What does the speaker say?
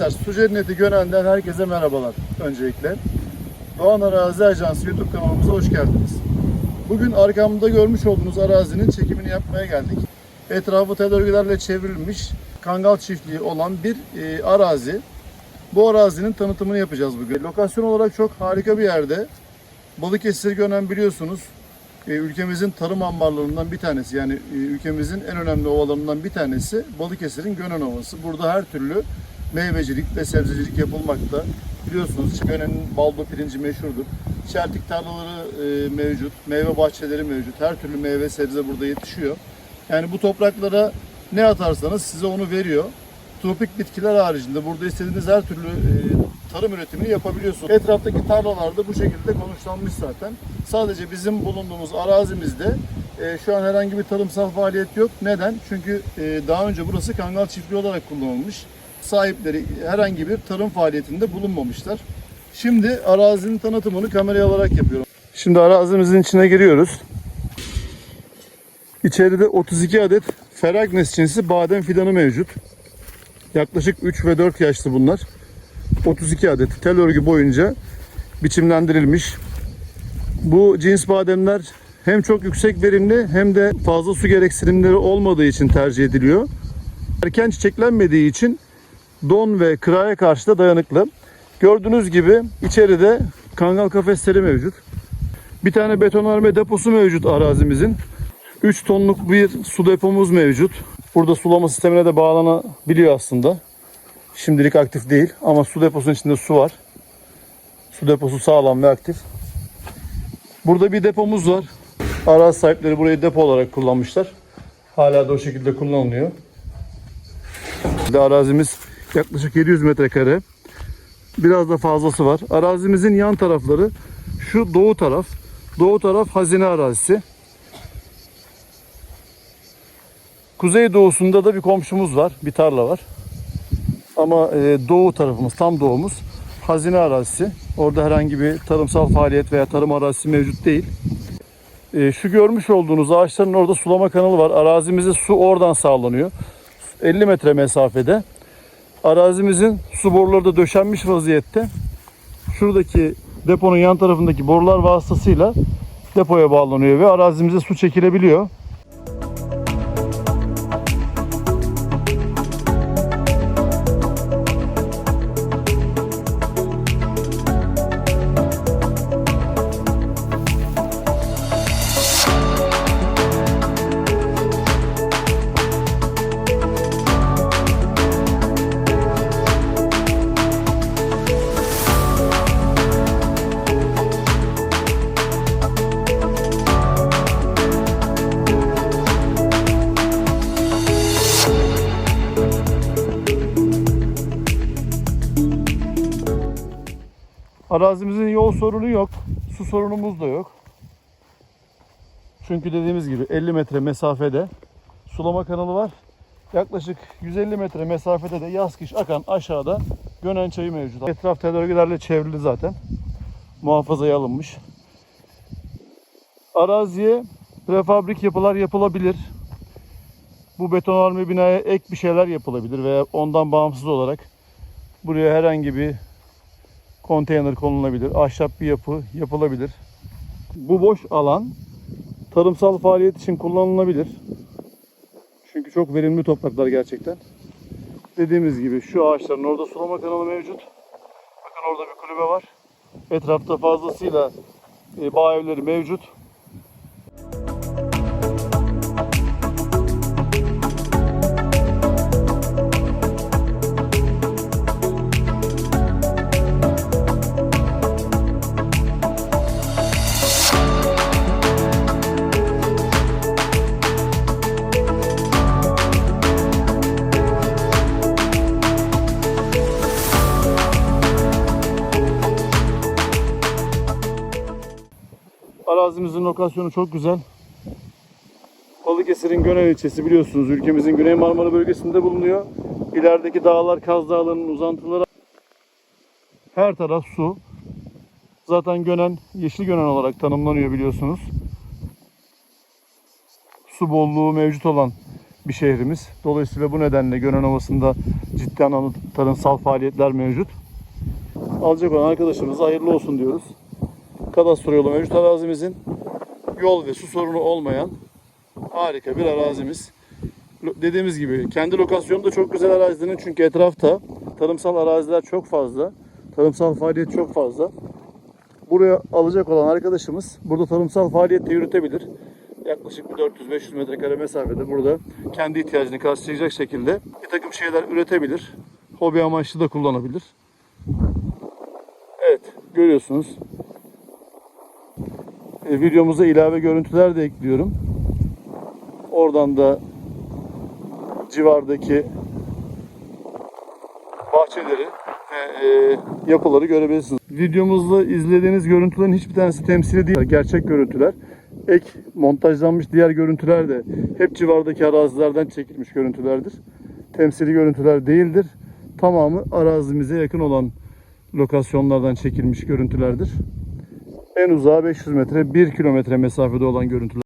Arkadaşlar Su Cenneti Gönen'den herkese merhabalar öncelikle. Doğan Arazi Ajansı YouTube kanalımıza hoş geldiniz. Bugün arkamda görmüş olduğunuz arazinin çekimini yapmaya geldik. Etrafı tel çevrilmiş kangal çiftliği olan bir e, arazi. Bu arazinin tanıtımını yapacağız bugün. Lokasyon olarak çok harika bir yerde. Balıkesir Gönen biliyorsunuz e, ülkemizin tarım ambarlarından bir tanesi. Yani e, ülkemizin en önemli ovalarından bir tanesi Balıkesir'in Gönen Ovası. Burada her türlü meyvecilik ve sebzecilik yapılmakta. Biliyorsunuz Gönen'in baldo pirinci meşhurdur. Çeltik tarlaları e, mevcut, meyve bahçeleri mevcut. Her türlü meyve sebze burada yetişiyor. Yani bu topraklara ne atarsanız size onu veriyor. Tropik bitkiler haricinde burada istediğiniz her türlü e, tarım üretimini yapabiliyorsunuz. Etraftaki tarlalarda bu şekilde konuşlanmış zaten. Sadece bizim bulunduğumuz arazimizde e, şu an herhangi bir tarımsal faaliyet yok. Neden? Çünkü e, daha önce burası kangal çiftliği olarak kullanılmış. Sahipleri herhangi bir tarım faaliyetinde bulunmamışlar. Şimdi arazinin tanıtımını kameraya alarak yapıyorum. Şimdi arazimizin içine giriyoruz. İçeride 32 adet Feragnes cinsi badem fidanı mevcut. Yaklaşık 3 ve 4 yaşlı bunlar. 32 adet tel örgü boyunca biçimlendirilmiş. Bu cins bademler hem çok yüksek verimli hem de fazla su gereksinimleri olmadığı için tercih ediliyor. Erken çiçeklenmediği için don ve kıraya karşı da dayanıklı. Gördüğünüz gibi içeride kangal kafesleri mevcut. Bir tane betonarme deposu mevcut arazimizin. 3 tonluk bir su depomuz mevcut. Burada sulama sistemine de bağlanabiliyor aslında. Şimdilik aktif değil ama su deposunun içinde su var. Su deposu sağlam ve aktif. Burada bir depomuz var. Arazi sahipleri burayı depo olarak kullanmışlar. Hala da o şekilde kullanılıyor. Şimdi arazimiz yaklaşık 700 metrekare. Biraz da fazlası var. Arazimizin yan tarafları şu doğu taraf. Doğu taraf hazine arazisi. Kuzey doğusunda da bir komşumuz var. Bir tarla var. Ama e, doğu tarafımız, tam doğumuz hazine arazisi. Orada herhangi bir tarımsal faaliyet veya tarım arazisi mevcut değil. E, şu görmüş olduğunuz ağaçların orada sulama kanalı var. Arazimize su oradan sağlanıyor. 50 metre mesafede. Arazimizin su boruları da döşenmiş vaziyette. Şuradaki deponun yan tarafındaki borular vasıtasıyla depoya bağlanıyor ve arazimize su çekilebiliyor. Arazimizin yol sorunu yok. Su sorunumuz da yok. Çünkü dediğimiz gibi 50 metre mesafede sulama kanalı var. Yaklaşık 150 metre mesafede de yaz kış akan aşağıda Gönen çayı mevcut. Etraf tel örgülerle çevrili zaten. Muhafazaya alınmış. Araziye prefabrik yapılar yapılabilir. Bu betonarme binaya ek bir şeyler yapılabilir veya ondan bağımsız olarak buraya herhangi bir konteyner konulabilir, ahşap bir yapı yapılabilir. Bu boş alan tarımsal faaliyet için kullanılabilir. Çünkü çok verimli topraklar gerçekten. Dediğimiz gibi şu ağaçların orada sulama kanalı mevcut. Bakın orada bir kulübe var. Etrafta fazlasıyla e, bağ evleri mevcut. Arazimizin lokasyonu çok güzel. Balıkesir'in Gönen ilçesi biliyorsunuz ülkemizin Güney Marmara bölgesinde bulunuyor. İlerideki dağlar Kaz Dağları'nın uzantıları. Her taraf su. Zaten Gönen, Yeşil Gönen olarak tanımlanıyor biliyorsunuz. Su bolluğu mevcut olan bir şehrimiz. Dolayısıyla bu nedenle Gönen Ovası'nda ciddi anlamda tarımsal faaliyetler mevcut. Alacak olan arkadaşımıza hayırlı olsun diyoruz. Kadastro yolu mevcut arazimizin yol ve su sorunu olmayan harika bir arazimiz. Dediğimiz gibi kendi lokasyonu da çok güzel arazinin çünkü etrafta tarımsal araziler çok fazla. Tarımsal faaliyet çok fazla. Buraya alacak olan arkadaşımız burada tarımsal faaliyet de yürütebilir. Yaklaşık bir 400-500 metrekare mesafede burada kendi ihtiyacını karşılayacak şekilde bir takım şeyler üretebilir. Hobi amaçlı da kullanabilir. Evet, görüyorsunuz. E, videomuza ilave görüntüler de ekliyorum. Oradan da civardaki bahçeleri ve e, yapıları görebilirsiniz. Videomuzda izlediğiniz görüntülerin hiçbir tanesi temsili değil. Gerçek görüntüler. Ek montajlanmış diğer görüntüler de hep civardaki arazilerden çekilmiş görüntülerdir. Temsili görüntüler değildir. Tamamı arazimize yakın olan lokasyonlardan çekilmiş görüntülerdir. En uzağa 500 metre, 1 kilometre mesafede olan görüntüler.